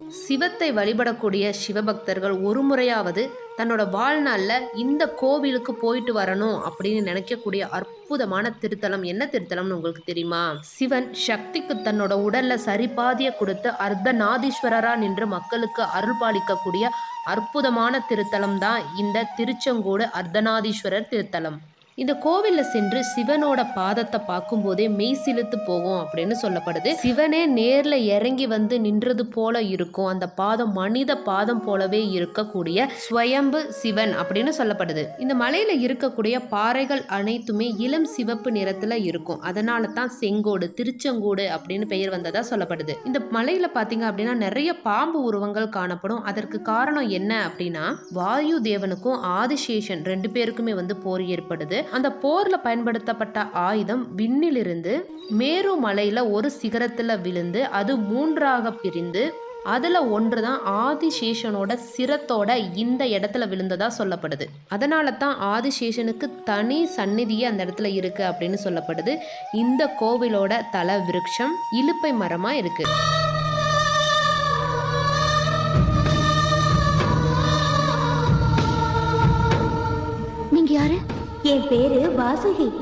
சிவத்தை வழிபடக்கூடிய சிவபக்தர்கள் ஒரு முறையாவது தன்னோட வாழ்நாளில் இந்த கோவிலுக்கு போயிட்டு வரணும் அப்படின்னு நினைக்கக்கூடிய அற்புதமான திருத்தலம் என்ன திருத்தலம்னு உங்களுக்கு தெரியுமா? சிவன் சக்திக்கு தன்னோட உடல்ல சரிபாதிய கொடுத்து அர்த்தநாதீஸ்வரரா நின்று மக்களுக்கு அருள் பாலிக்கக்கூடிய அற்புதமான திருத்தலம் தான் இந்த திருச்செங்கோடு அர்த்தநாதீஸ்வரர் திருத்தலம். இந்த கோவில்ல சென்று சிவனோட பாதத்தை பார்க்கும்போதே மெய் சிலுத்து போகும் அப்படின்னு சொல்லப்படுது. சிவனே நேர்ல இறங்கி வந்து நின்றது போல இருக்கும். அந்த பாதம் மனித பாதம் போலவே இருக்கக்கூடிய ஸ்வயம்பு சிவன் அப்படின்னு சொல்லப்படுது. இந்த மலையில இருக்கக்கூடிய பாறைகள் அனைத்துமே இளம் சிவப்பு நிறத்துல இருக்கும். அதனால தான் செங்கோடு திருச்செங்கோடு அப்படின்னு பெயர் வந்ததா சொல்லப்படுது. இந்த மலையில பாத்தீங்க அப்படின்னா நிறைய பாம்பு உருவங்கள் காணப்படும். அதற்கு காரணம் என்ன அப்படின்னா வாயு தேவனுக்கும் ஆதிசேஷன் ரெண்டு பேருக்குமே வந்து போர் ஏற்படுது. அந்த போர்ல பயன்படுத்தப்பட்ட ஆயுதம் விண்ணிலிருந்து மேரு மலையில ஒரு சிகரத்துல விழுந்து அது மூன்றாக பிரிந்து அதுல ஒன்று தான் ஆதிசேஷனோட சிரத்தோட இந்த இடத்துல விழுந்ததா சொல்லப்படுது. அதனால தான் ஆதிசேஷனுக்கு தனி சந்நிதியே அந்த இடத்துல இருக்கு அப்படின்னு சொல்லப்படுது. இந்த கோவிலோட தல விருட்சம் இலுப்பை மரமா இருக்கு. என் பேரு வாசுகி.